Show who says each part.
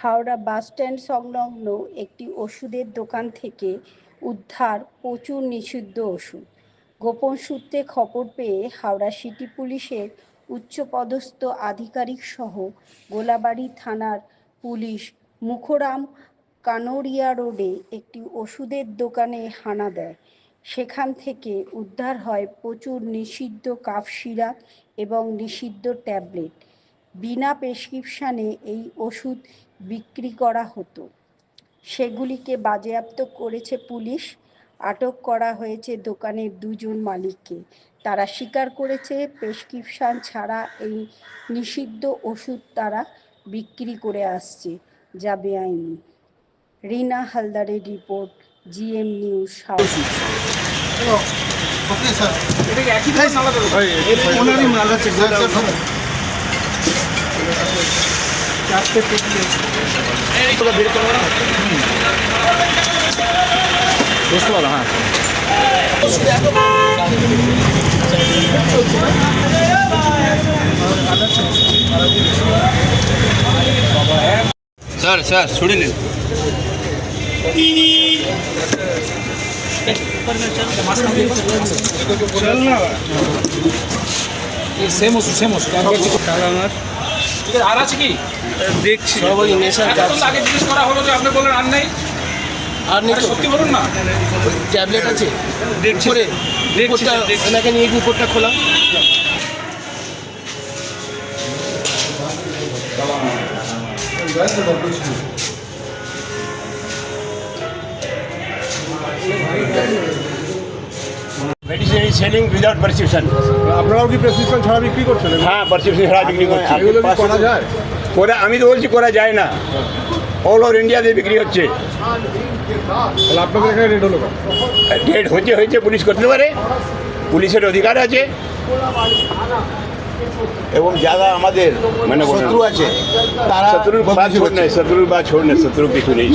Speaker 1: Howrah bus stand সংলগ্ন একটি ওষুধের দোকান থেকে উদ্ধার প্রচুর নিষিদ্ধ ওষুধ। গোপন সূত্রে খবর পেয়ে হাওড়া সিটি পুলিশের উচ্চপদস্থ আধিকারিক সহ গোলাবাড়ি থানার পুলিশ মুখরাম কানোরিয়া রোডে একটি ওষুধের দোকানে হানা দেয়। সেখান থেকে উদ্ধার হয় প্রচুর নিষিদ্ধ কাফ সিরাপ এবং নিষিদ্ধ ট্যাবলেট। বিনা প্রেসক্রিপশানে এই ওষুধ বিক্রি করা হতো। সেগুলিকে বাজেয়াপ্ত করেছে পুলিশ। আটক করা হয়েছে দোকানের দুজন মালিককে। তারা স্বীকার করেছে প্রেসক্রিপশান ছাড়া এই নিষিদ্ধ ওষুধ তারা বিক্রি করে আসছে যা বেআইনি। রিনা হালদারের report GM news Howrah.
Speaker 2: Okay sir
Speaker 3: এটা একই দোকান আলাদা দোকান?
Speaker 2: ওনারই মাল আছে স্যার স্যার
Speaker 3: চারটে পেটি বের করো না বুঝতে পারো হ্যাঁ
Speaker 4: স্যার স্যার ছুড়ে নিন।
Speaker 3: সেম ওষুধ সেম ওষুধ ঠিক আছে আর আছে কি?
Speaker 4: দেখছি।
Speaker 2: নেশার
Speaker 3: এতক্ষণ আগে জিজ্ঞেস করা হলো যে আপনি বললেন আর নেই।
Speaker 2: আর নেই
Speaker 3: আরে সত্যি বলুন না।
Speaker 2: ট্যাবলেট আছে।
Speaker 4: দেখছি। দেখছি।
Speaker 2: ওনাকে নিয়ে উপরটা খোলা।
Speaker 5: সেলিং উইদাউট প্রেসক্রিপশন
Speaker 6: আপনারাও কি প্রেসক্রিপশন ছাড়া বিক্রি করছেন?
Speaker 5: হ্যাঁ প্রেসক্রিপশন ছাড়া বিক্রি করছি।
Speaker 6: এগুলো কি করা যায়?
Speaker 5: করে আমি তো বলছি করা যায় না। অল ওভার ইন্ডিয়াতে বিক্রি হচ্ছে।
Speaker 6: তাহলে আপনাদের এখানে রেড হলো কেন?
Speaker 5: ডেট হচ্ছে হয়েছে পুলিশ করতে পারে। পুলিশের অধিকার আছে। এবং যারা আমাদের মানে
Speaker 2: শত্রু আছে তারা
Speaker 5: শত্রুর বা ছোট নেই শত্রুর বা ছোট নেই শত্রু কিছু নেই।